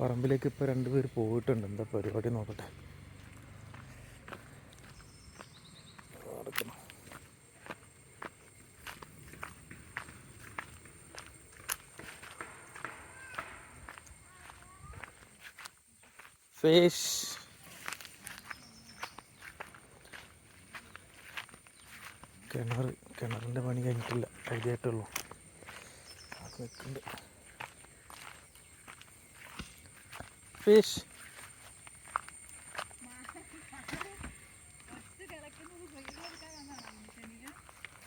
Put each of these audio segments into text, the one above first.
പറമ്പിലേക്ക് ഇപ്പോൾ രണ്ടുപേർ പോയിട്ടുണ്ട്. എന്താ പരിപാടി നോക്കട്ടെ. ഫേസ് കിണർ കിണറിന്റെ പണി കഴിഞ്ഞിട്ടില്ല. കഴിഞ്ഞിട്ടുള്ളൂ അത് നിൽക്കുന്നുണ്ട് ഫിഷ്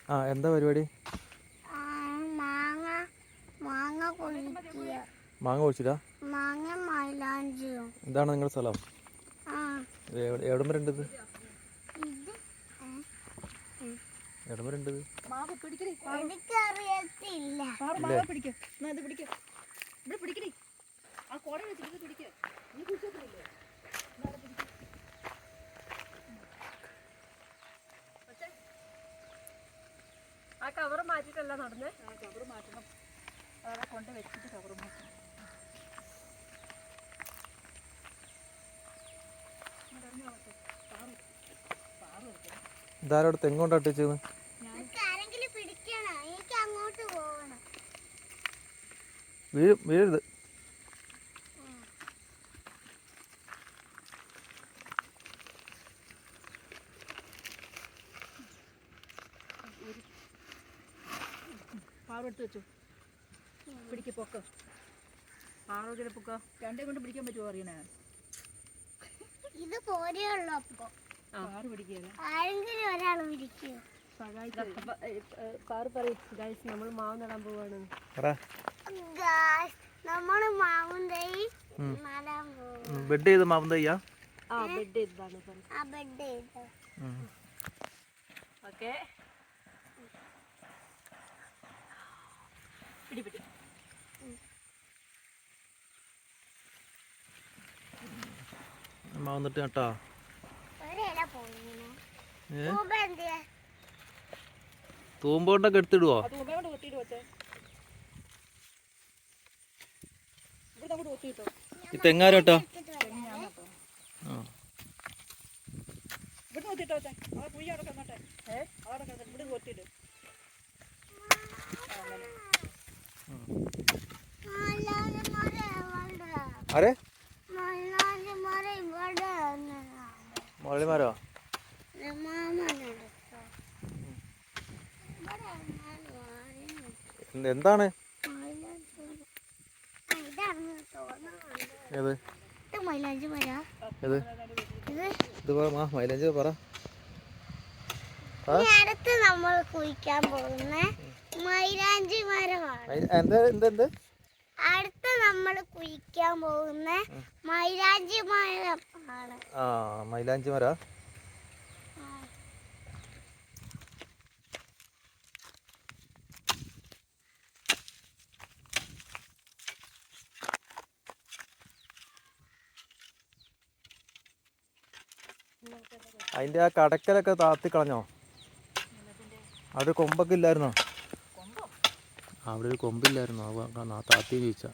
ആ എന്താ പരിപാടി? മാങ്ങ മാങ്ങ കുഴിക്കുക മാങ്ങ കുഴിച്ചിട്ടാ മാങ്ങ മൈലാഞ്ചിയും ഇതാണ് നിങ്ങളുടെ സ്ഥലം? എവിടെ വരെ ഉണ്ടത് എവിടം വരെ ഉണ്ടത് എനിക്കറിയത്തില്ല. പിടിക്ക. എന്നാ ഇത് ഇവിടെ പിടിക്കടി. ആ കോട വെച്ചിട്ട് ഇത് പിടിക്ക നീ കുടിച്ചിട്ടില്ലേ ആ കവർ മാറ്റിട്ടല്ല നടന്നേ. ആ കവർ മാറ്റണം. അവിടെ കൊണ്ട് വെച്ചിട്ട് കവർ മാറ്റണം. ഇതാരോട് തെങ്ങോട്ട് അട്ടിച്ചത് ആരെങ്കിലും പിടിക്കണം. അങ്ങോട്ട് പോകണം. വീഴും വീഴരുത്. പാറ എടുത്ത് വെച്ചു. പിടിക്ക പൊക്ക. പാറ പൊക്ക. രണ്ടേ കൊണ്ട് പിടിക്കാൻ പറ്റുമോ അറിയണേ? ഇത് അപ്പൊ. പാറ് ആരെങ്കിലും ഒരാൾ പറയും. ഗൈസ് നമ്മൾ മാവ് നടാൻ പോവാണ്. നടാൻ പോവാണ്. ബെഡ് ചെയ്ത് മാവും തയ്യാ ആ ബെഡ് ആ ബെഡ് ചെയ്ത്. ഓക്കെ പിടി പിടി മാവ് നിട്ട് കേട്ടോ തൂമ്പോണ്ടൊക്കെ എടുത്തിടുവോ? ഈ തെങ്ങാരം കേട്ടോ ഇവിടെ കൊത്തിയിട്ടോ വെച്ചേ അവിടെ കിടന്നട്ടെ. ഇവിടെ കൊത്തിയിട്ട് അങ്ങനെ മാമനെടുത്തോ ഇവിടെ എന്താണ്? ഏത്? ഇത് പറ മൈലഞ്ച് പറ. അടുത്ത് നമ്മൾ കുഴിക്കാൻ പോകുന്ന. മൈലാഞ്ചി മരമാണ്. അടുത്ത് നമ്മൾ കുഴിക്കാൻ പോകുന്ന മൈലാഞ്ചി മരം ആണ്. ആ മൈലാഞ്ചി മര? അതിന്റെ ആ കടക്കലൊക്കെ താത്തി കളഞ്ഞോ അത് കൊമ്പൊക്കെ ഇല്ലായിരുന്നോ? അവിടെ ഒരു കൊമ്പില്ലായിരുന്നു. ആ താത്തി ചോദിച്ചാ.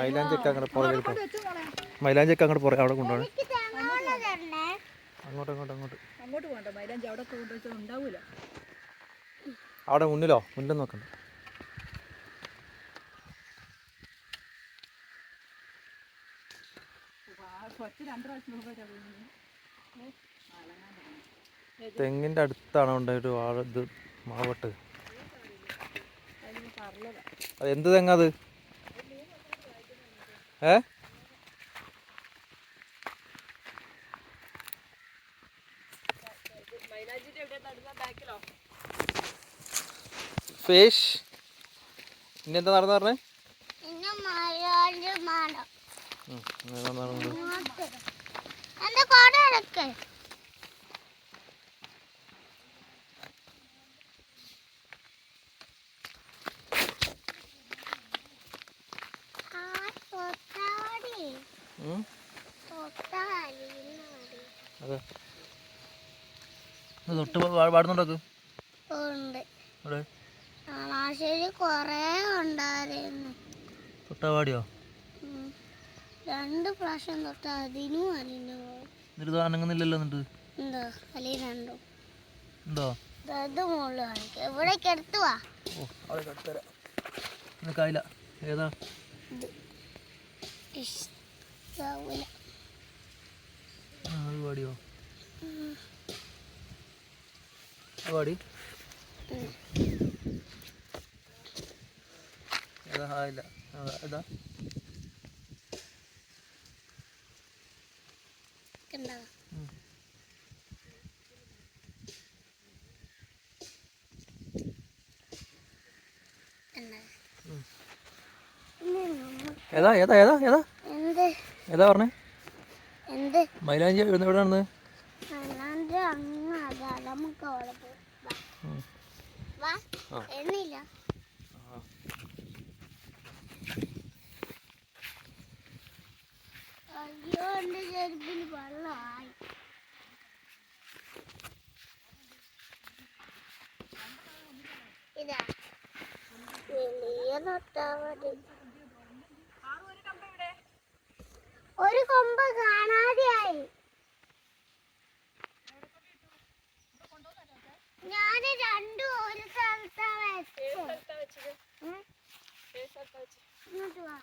മൈലാഞ്ചൊക്കെ അങ്ങോട്ട് പുറകെ മൈലാഞ്ചൊക്കെ അങ്ങോട്ട് പുറകെ അവിടെ കൊണ്ടുപോകണം. അങ്ങോട്ട് അങ്ങോട്ട് അങ്ങോട്ട്. അങ്ങോട്ട് പോകണ്ട. മൈലാഞ്ചി അവിടെ കൊണ്ടുവച്ചാൽ ഉണ്ടാവൂല. അവിടെ മുന്നിലോ? മുന്നിൽ നോക്കണ്ട. തെങ്ങിന്റെ അടുത്താണ് ഉണ്ടായ ഒരു വാഴ ഇത് മാവട്ട് അത് എന്ത് തെങ്ങ അത്? ഏ? ഫേഷ്. ഇനി എന്താ നടന്നു പറഞ്ഞേ? പിന്നെ മൈലാഞ്ചി അങ്ങനെ നടന്നത്. ഇങ്ങോട്ട്. എന്റെ കോട എടുക്ക് ആ തൊട്ടാടി ഉം? തൊട്ടാടി അതെ. ഇത് തൊട്ട് പാടുന്നുണ്ടോ ഉണ്ട്. അവിടെ ചങ്ങനാശ്ശേരി കൊറേ ഉണ്ടായിരുന്നു. തൊട്ടാ രണ്ട് പ്രാവശ്യം തൊട്ട് അതിനും പോയി. എന്നിട്ട് ഇത് അനങ്ങുന്നില്ലല്ലോ എന്നിട്ട്? എന്തോ? അല്ലെങ്കിൽ രണ്ടും. എന്തോ? ഇത് മുകളിൽ കാണിക്കും. ഇവിടേക്ക് എടുത്തു വാ. ഓ അവിടെ കട്ടുതരാം നിനക്കായില്ല ഏതാ? അത് പാടിയോ? പാടി. ഏതാ ആ, ഏതാ ഏതാ ഏതാ ഏതാ? ഏതാ ഏതാ പറഞ്ഞേ? മൈലാഞ്ചി വരുന്ന എവിടെ നടന്നത് അല്ലാണ്ട് അങ്ങ് അതാ നമുക്ക് അവിടെ പോവാം. വാ. ഉം. വാ ആ. എണ്ണില്ല അയ്യോ എന്റെ ചെരുപ്പിൽ വെള്ളമായി ഇതാ വലിയ തൊട്ടാ മതി ഒരു കൊമ്പ് കാണാതെയായി. ഞാൻ രണ്ടും ഒരു സ്ഥലത്താ വെച്ചത്? ഉം. ഇങ്ങോട്ട് വാ.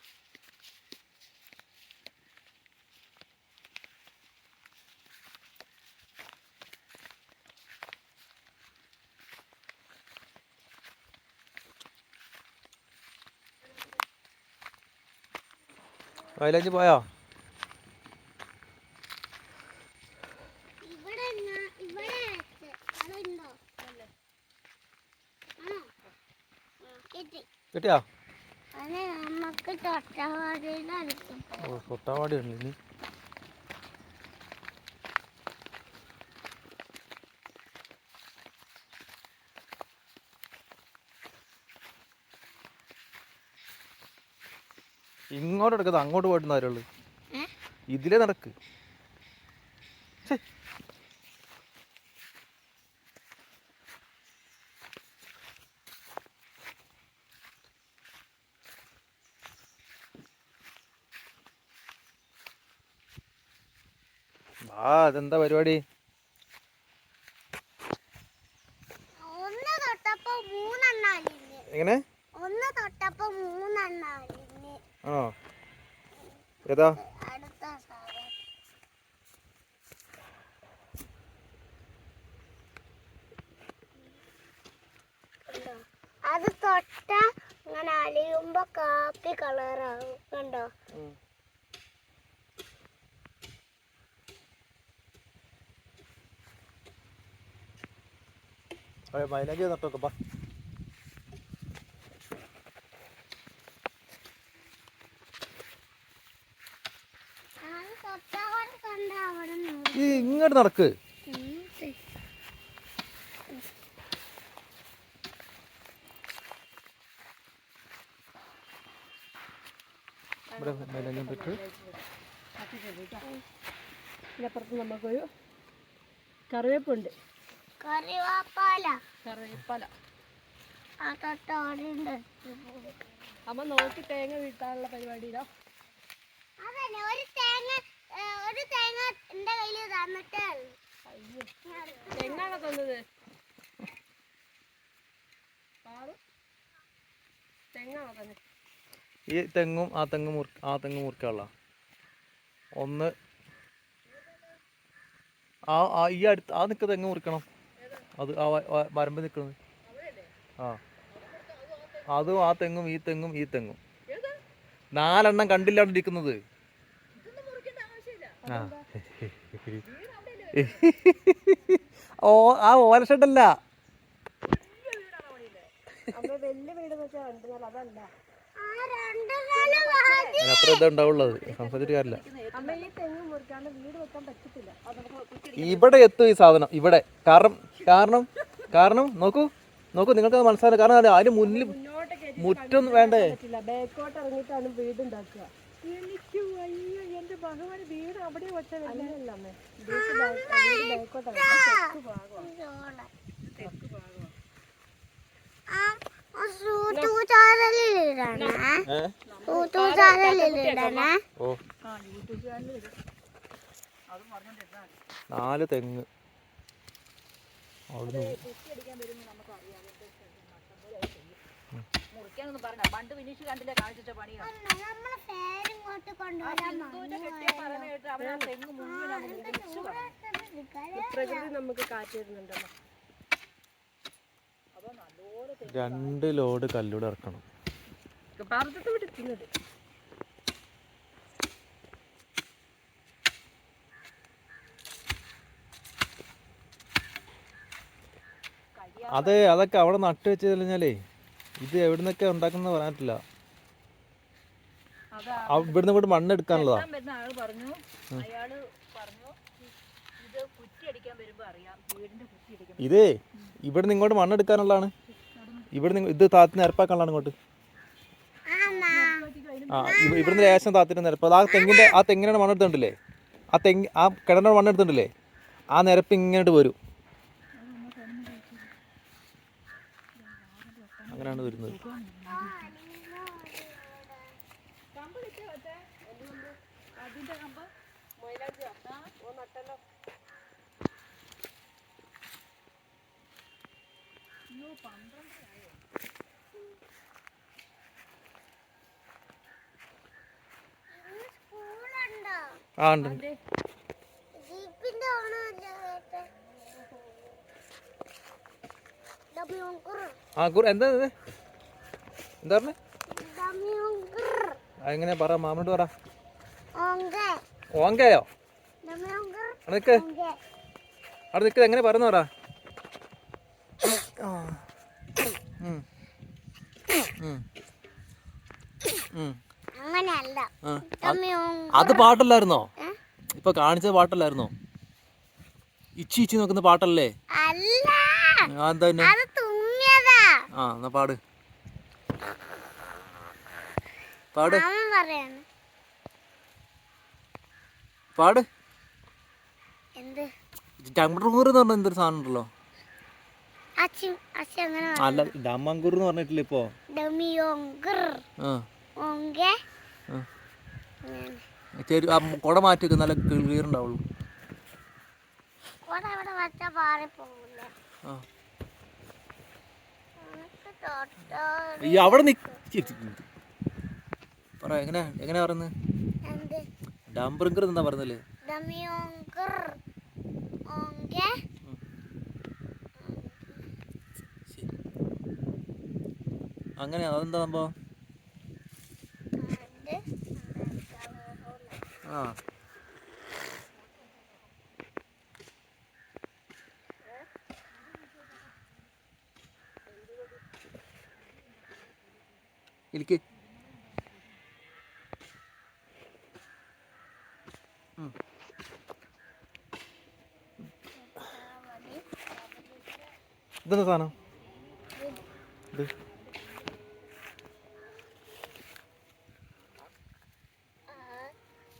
മൈലാഞ്ചി പോയോ ഇവിടെ ഞാ- ഇവിടെ വെച്ച് അതുണ്ടോ ആണോ ആ, കിട്ടി കിട്ടിയോ ഓ തൊട്ടാവാടി ഉണ്ട് ഇനി ഇങ്ങോട്ട് എടുക്കത് അങ്ങോട്ട് പോയിട്ട് ഏ? ഇതിലേ നടക്ക് ഛെ. വാ അതെന്താ പരിപാടി? എങ്ങനെ? ഒന്ന് തൊട്ടപ്പോ മൂന്നെണ്ണം ആണോ ഏതാ? അത് തൊട്ട ഇങ്ങനെ അലിയുമ്പോ കാപ്പി കളറാവും. കണ്ടോ? മൈലാഞ്ചി നട്ടോക്കെ ബാ അത് തൊട്ടവിടെ കണ്ട അവിടെ ഈ ഇങ്ങോട്ട് നടക്ക്. ഇവിടെ മൈലാഞ്ചി ഇട്ടിട്ട്. ഇതിനപ്പുറത്ത് നമുക്കൊരു കറിവേപ്പുണ്ട്. കറിവാപ്പാല. കറിവേപ്പല. ആ തൊട്ടവിടെ ഉണ്ട്. അമ്മ നോക്കി തേങ്ങ വീട്ടാനുള്ള പരിപാടിയിലോ അതന്നെ ഒരു തേങ്ങ ഒരു തേങ്ങ എന്റെ കയ്യിൽ തന്നിട്ടേ തെങ്ങാണോ തന്നത്? പാറു തെങ്ങാണോ തന്നെ ഈ തെങ്ങും ആ തെങ്ങ് മുറി ആ തെങ്ങ് മുറിക്കാനുള്ള. ഒന്ന് ആ ആ ഈ അടുത്ത് ആ നിൽക്ക തെങ്ങ് മുറിക്കണം. അത് ആ വരമ്പ് നിൽക്കുന്നത് ആ. അതും ആ തെങ്ങും ഈ തെങ്ങും ഈ തെങ്ങും. നാലെണ്ണം കണ്ടില്ലാണ്ടിരിക്കുന്നത് ആ. ഓ ആ ഓലഷെഡല്ല വലിയ വീട് വെച്ചാൽ അതല്ല. അത്ര ഇതേ ഉണ്ടാവുള്ളത്. സംസാരിച്ചിട്ട് കാര്യമില്ല അമ്മ ഈ തെങ്ങ് മുറിക്കാണ്ട് വീട് വെക്കാൻ പറ്റത്തില്ല അത് നമുക്ക് ഇവിടെ എത്തും ഈ സാധനം. ഇവിടെ. കാരണം കാരണം കാരണം നോക്കൂ നോക്കൂ നിങ്ങൾക്ക് അത് മനസ്സിലായി കാരണം അത് അതിന് മുന്നിൽ മുറ്റം വേണ്ടേ? ബാക്കോട്ട് ഇറങ്ങിയിട്ടാണ് വീട് ഉണ്ടാക്കുക എനിക്ക് വയ്യ. എന്റെ ഭഗവാൻ വീട് അവിടെ വെച്ച നാല് തെങ്ങ്. അവിടുന്ന് പോയി. മുറിക്കാനൊന്നും പറഞ്ഞ പണ്ട് വിനീഷ് കണ്ടില്ലേ കാണിച്ചിട്ട പണിയാണ്. പ്രകൃതി നമുക്ക് കാറ്റ് തരുന്നുണ്ടല്ലോ. രണ്ട് ലോഡ് കല്ലൂടെ ഇറക്കണം. അതെ അതൊക്കെ അവിടെ നട്ട് വെച്ച് കഴിഞ്ഞാലേ ഇത് എവിടുന്നൊക്കെ ഉണ്ടാക്കുന്ന പറയാൻ അതാ ഇവിടുന്ന് ഇവിടെ മണ്ണ് എടുക്കാനുള്ളതാ. ആൾ പറഞ്ഞു. അയാൾ പറഞ്ഞു ഇത് കുറ്റി അടിക്കാൻ വരുമ്പോ അറിയാം. വീടിന്റെ കുറ്റി അടിക്കാൻ ഇതേ ഇവിടുന്ന് ഇങ്ങോട്ട് മണ്ണ് എടുക്കാനുള്ളതാണ് നിങ്ങൾ ഇത് താത്തി നിരപ്പാക്കാനാണ് ഇങ്ങോട്ട്. ആ ഇവ- ഇവിടുന്ന് ലേശം താത്തിട്ട് നിരപ്പ് അത് ആ തെങ്ങിന്റെ ആ തെങ്ങിനാണ് മണ്ണെടുത്തുണ്ടല്ലേ ആ തെങ്ങ് ആ കിണറിന്റെ മണ്ണെടുത്തുണ്ടല്ലേ ആ നിരപ്പ് ഇങ്ങോട്ട് വരും. അങ്ങനെയാണ് വരുന്നത്. അതിന്റെ കമ്പ് ഓ നട്ടല്ലോ സ്കൂളുണ്ടോ ആ ഉണ്ട് എന്താ പറഞ്ഞേ? പറ മാമനോട് പറ. ഓങ്കെ. ഓങ്കയോ? ദമ്യോങ്കർ അവിടെ നിൽക്കുന്നത് എങ്ങനെ പറയുന്ന പറ. ആ. ഉം. ഉം. ഉം. അങ്ങനെയല്ല അത് പാട്ടല്ലായിരുന്നോ? ഇപ്പൊ കാണിച്ച പാട്ടല്ലായിരുന്നോ? ഇച്ചി ഇച്ചി നോക്കുന്ന പാട്ടല്ലേ? ആ എന്നാ പാട്. പാട്. പാട്. ടംബറൂർ എന്ന് പറഞ്ഞ എന്തൊരു സാധനം ഉണ്ടല്ലോ? അല്ല ഡമ്മങ്കൂർ എന്ന് പറഞ്ഞിട്ടില്ല ഇപ്പോ? ആ. കുട മാറ്റി നല്ല ക്ലിയർ ഉണ്ടാവുള്ളൂ ഈ അവിടെ പറ എങ്ങനെ എങ്ങനെ പറയുന്നത് ഡംബ്രിങ്കർ എന്താ ഓങ്കെ? അങ്ങനെ അതെന്താ സംഭവം കണ്ട് ആ ഇരിക്ക്. ഇതെന്താ സാധനം ഇത്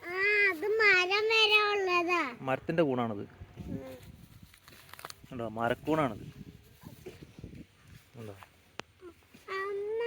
ആ അത് മരം വരെ ഉള്ളതാ മരത്തിന്റെ കൂണാണിത്. ഉണ്ടോ മരക്കൂണാണിത്. ഉണ്ടോ അമ്മ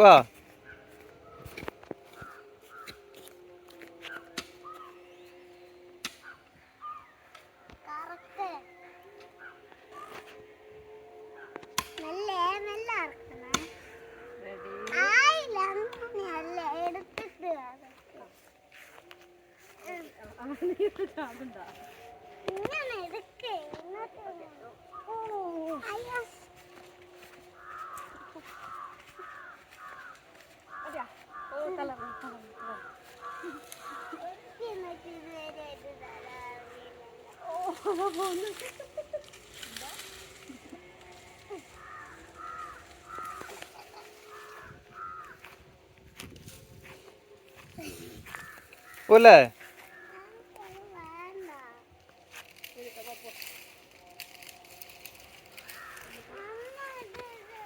വാ കറക്റ്റ് നല്ല നല്ല അറക്കണേ ആയില്ല അങ്ങനെയല്ല എടുത്തിട്ട് അതൊക്കെ. ഇങ്ങനെ എടുക്ക് ഇങ്ങോട്ട് അയ്യോ എന്നിട്ട് ഇതുവരെ ഇത് പോലെ എനിക്കത് വേണ്ട. അമ്മ ഇത് ഇത്.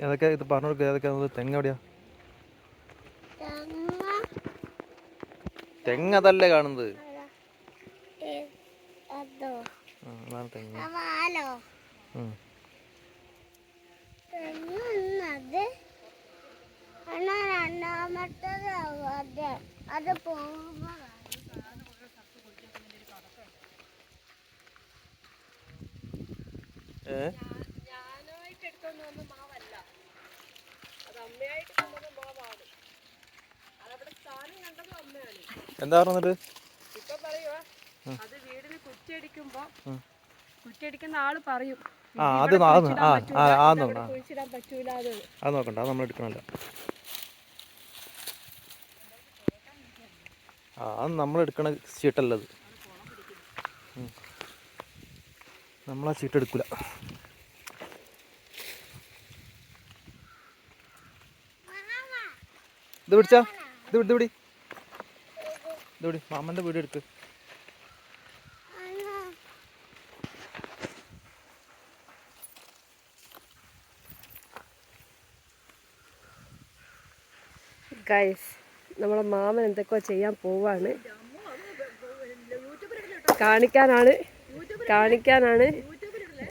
ഏതൊക്കെ ഇത് പറഞ്ഞു കൊടുക്കുക ഏതൊക്കെയാ തെങ്ങ് എവിടെയാ? തെങ്ങ് അതല്ലേ കാണുന്നത് അതാ. ഏ- അതോ ആ, അതാണ് തെങ്ങ് അവാലോ ഉം. തെങ്ങുന്നത് എന്നാ രണ്ടാമത്തത് അത് അത് പോകുമ്പോ ഏ ഞാനായിട്ട് എടുത്തോണ്ട് വന്ന മാവല്ല അത് അമ്മയായിട്ട് കൊണ്ടുവന്ന മാവാണ് അതവിടെ സ്ഥാനം കണ്ടത് അമ്മയാണ് എന്താ പറഞ്ഞിട്ട് ഇപ്പൊ പറയുവാ അത് വീടിന് കുറ്റിയടിക്കുമ്പോ. കുറ്റിയടിക്കുന്ന ആൾ പറയും. ആ, "ഇത് അത് ഇവിടെ ആ, കുഴിച്ചിടാൻ ആ, പറ്റൂല, ആ, ഇത് ആന്ന് അവിടെ ആ. കുഴിച്ചിടാൻ പറ്റൂല അത്. അത് നോക്കണ്ട അത് നമ്മൾ ആ അത് നമ്മൾ എടുക്കണ ചീട്ടല്ലത്. നമ്മളാ ചീട്ട് എടുക്കൂല. ഇത് പിടിച്ചാ? ഇത് പിടി, ഇത് പിടി. ഇത് മാമന്റെ മാമന്റെ വീട് എടുക്ക്. ഗൈസ് നമ്മളെ മാമൻ എന്തൊക്കെയോ ചെയ്യാൻ പോവാണ്. കാണിക്കാനാണ്. കാണിക്കാനാണ്.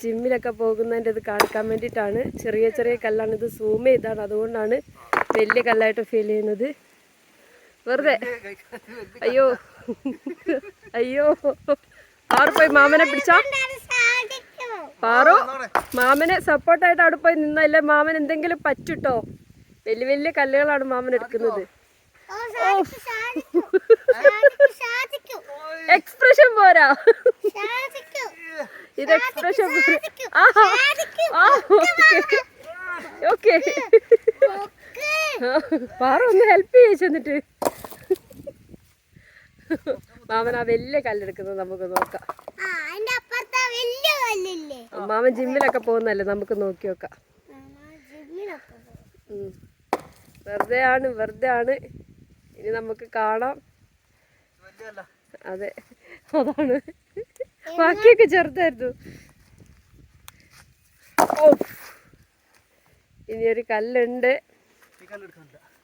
ജിമ്മിലൊക്കെ പോകുന്നതിന്റെ ഇത് കാണിക്കാൻ വേണ്ടിയിട്ടാണ്. ചെറിയ ചെറിയ കല്ലാണ് ഇത് സൂം ചെയ്താണ് അതുകൊണ്ടാണ് വലിയ കല്ലായിട്ട് ഫീൽ ചെയ്യുന്നത്. വെറുതെ. അയ്യോ. അയ്യോ. പാറു പോയി മാമനെ പിടിച്ചാ? പാറു മാമനെ സപ്പോർട്ടായിട്ട് അവിടെ പോയി നിന്നല്ലേ മാമൻ എന്തെങ്കിലും പറ്റൂട്ടോ? വലിയ വലിയ കല്ലുകളാണ് മാമൻ എടുക്കുന്നത്. എക്സ്പ്രഷൻ പോരാ. ഇത് എക്സ്പ്രഷൻ ഓക്കെ. പാറ ഒന്ന് ഹെൽപ്പ് ചെയ്യിച്ചു എന്നിട്ട് മാമൻ ആ വലിയ കല്ലെടുക്കുന്നത് നമുക്ക് നോക്കാം. മാമൻ ജിമ്മിലൊക്കെ പോകുന്നല്ലേ നമുക്ക് നോക്കി നോക്കാം. വെറുതെ ആണ് വെറുതെ ആണ്. ഇനി നമുക്ക് കാണാം. അതെ അതാണ്. ബാക്കിയൊക്കെ ചെറുതായിരുന്നു. ഓ ഇനി ഒരു കല്ലുണ്ട്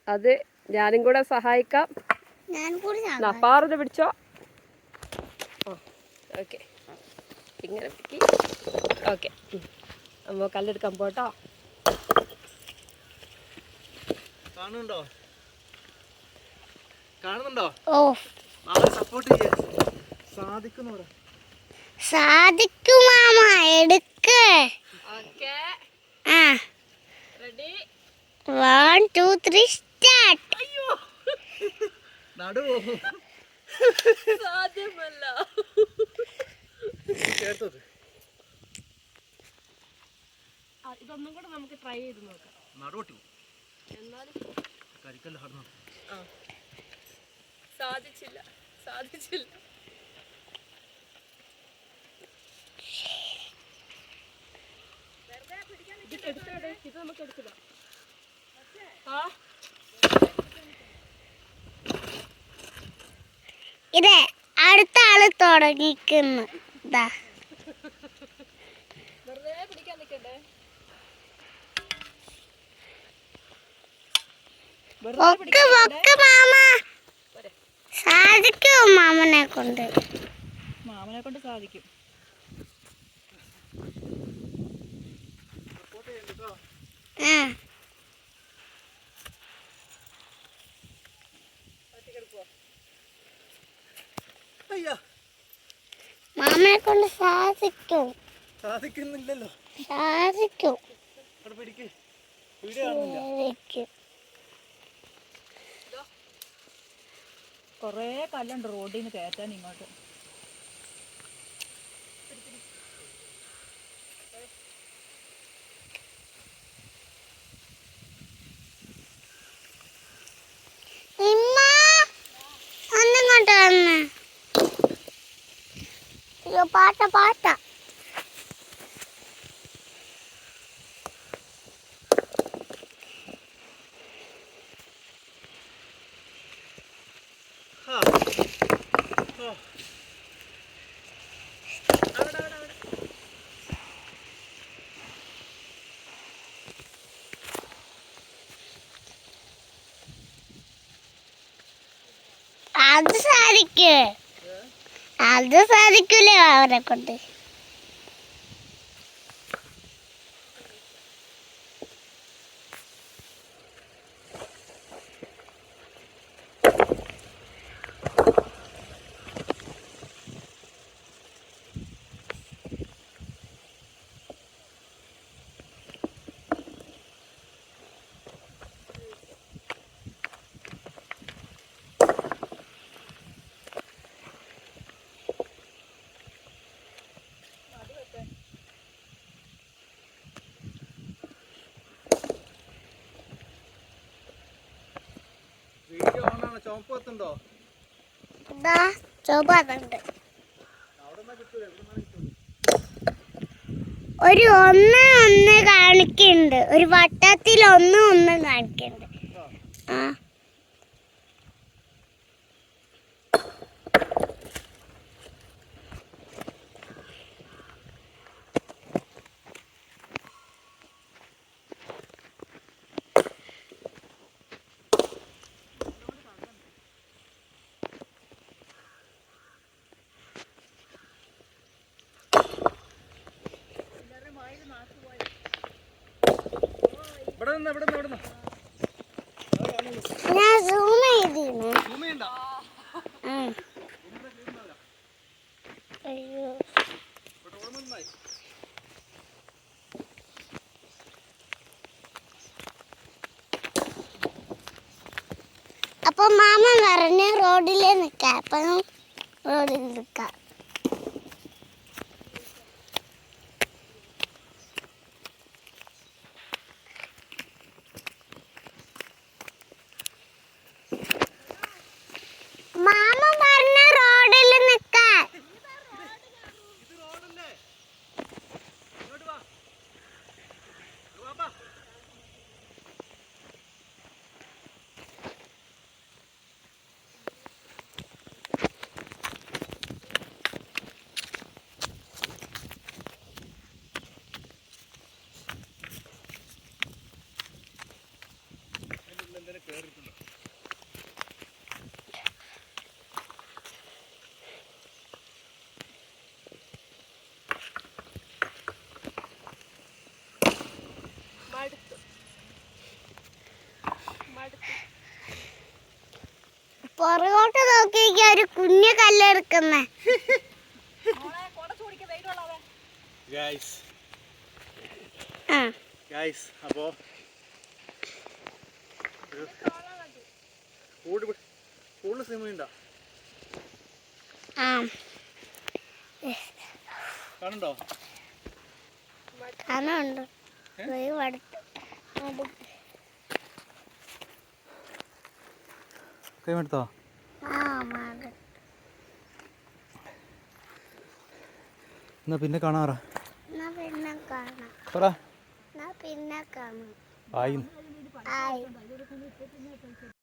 അത് ഞാനും കൂടെ സഹായിക്കാം. ഞാൻ കൂടി സാ- നപ്പാറിന് പിടിച്ചോ ഓക്കെ. ഇങ്ങനെ പിടിക്കി. ഓക്കെ. അപ്പോൾ കല്ലെടുക്കാൻ പോട്ടോ. കാണുന്നുണ്ടോ? കാണുന്നുണ്ടോ? ഓ. സപ്പോർട്ട് ചെയ്യേ. സാധിക്കുന്നു സാധിക്കും മാമ എടുക്ക്. ഓക്കെ. ആ. Ready one two three start നടുവോ? സാധ്യമല്ല. കേട്ടത്. ആ, ഇതൊന്നും കൂടെ നമുക്ക് ട്രൈ ചെയ്ത് നോക്കാം. നടുവട്ടി എന്നാലും കരിക്കല്ല കടന്നു ആ. സാധിച്ചില്ല. സാധിച്ചില്ല. ഇത് എടുത്തോടെ ഇത് നമുക്ക് എടുക്കാം ആ. ഇത് അടുത്ത ആൾ തുടങ്ങിക്കുന്നു. ഇതാ ഒക്കെ ഒക്കെ മാമ. സാധിക്കോ മാമനെ കൊണ്ട്? മാമനെ കൊണ്ട് സാധിക്കും. ആ. മാമനെ കൊണ്ട് സാധിക്കും. സാധിക്കുന്നില്ലല്ലോ. സാധിക്കും. കൊറേ കല്ലുണ്ട് റോഡിൽ നിന്ന് കയറ്റാൻ ഇങ്ങോട്ട്. ഇമ്മ ഒന്നിങ്ങോട്ട് വന്ന്. അയ്യോ പാട്ട പാട്ട അത് സാധിക്കേ അത് സാധിക്കില്ല അവരെ കൊണ്ട് ചുമപ്പ് എത്തുണ്ടോ കിട്ടുള്ളൂ ഒരു ഒന്ന് ഒന്ന് കാണിക്കുന്നുണ്ട്. ഒരു വട്ടത്തിൽ ഒന്ന് ഒന്ന് കാണിക്കുന്നുണ്ട്. ഞാൻ സൂം ചെയ്തിരുന്നു. അയ്യോ. അപ്പൊ മാമ പറഞ്ഞു റോഡിലേ നിൽക്കാം അപ്പൊ റോഡിൽ നിൽക്കാം മാമൻ പറഞ്ഞ റോഡിൽ നിൽക്കാൻ ഇത് റോഡല്ലേ ഇങ്ങോട്ട് വാ വാപ്പാ പുറകോട്ട് നോക്കിയിരിക്കാൻ ഒരു കുഞ്ഞു കല്ലെടുക്കുന്നേ. അപ്പോ കൂടുതൽ കനുണ്ട് അടുത്ത് അടുത്ത് കൈമെടുത്തോ എന്നാ പിന്നെ കാണാറാ പറ. പിന്നെ കാണാം. ആയി.